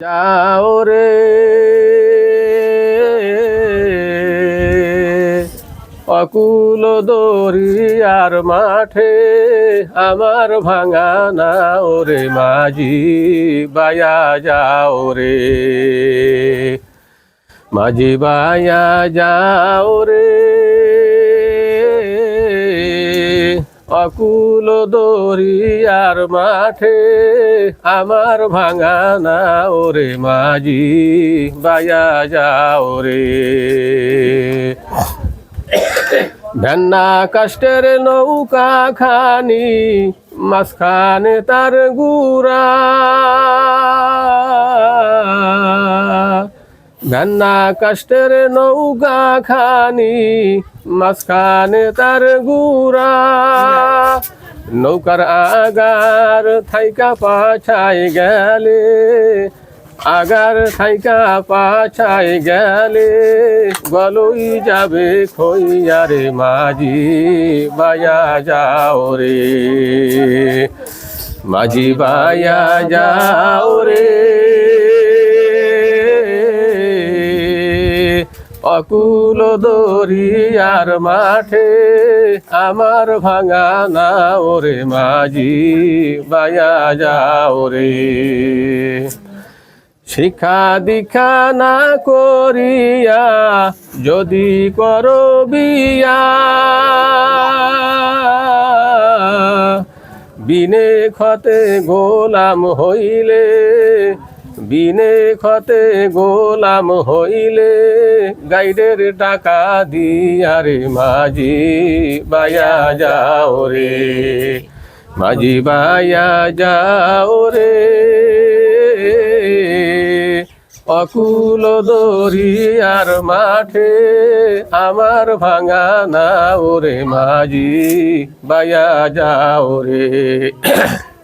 যাও রে। অকুল দরিয়ার মাঠে আমার ভাঙা না ওরে মাঝি, বায়া যাও রে। মাঝি, বায়া যাও রে। অকুল দরিয়ার মাঠে আমার ভাঙা না ওরে মাঝি, বায়া যাও রে। ভেন্না কাষ্টের নৌকা খানি, মাঝখানে তার গুড়া। ভেন্না কাষ্টের নৌকা খানি, মাঝখানে তার গুড়া। নৌকার আগার থাইকা পাছাই গেলে, আগার থাইকা পাছাই গেলে, গলই যাবে খইয়ারে মাঝি, বায়া যাও রে। মাঝি বায়া যাও রে অকুল দরিয়ার মাঠে আমার ভাঙা না ওরে মাঝি, বায়া যাও রে। শিক্ষা দীক্ষা না করিয়া যদি করো বিয়া, বিনে খতে গোলাম হইলে বিনে খতে গোলাম হইলে গাইডের টাকা দিয়ারে মাঝি, বায়া যাও রে। মাঝি, বায়া যাও রে। অকুল দরিয়ার মাঠে আমার ভাঙা না ওরে মাঝি, বায়া যাও রে।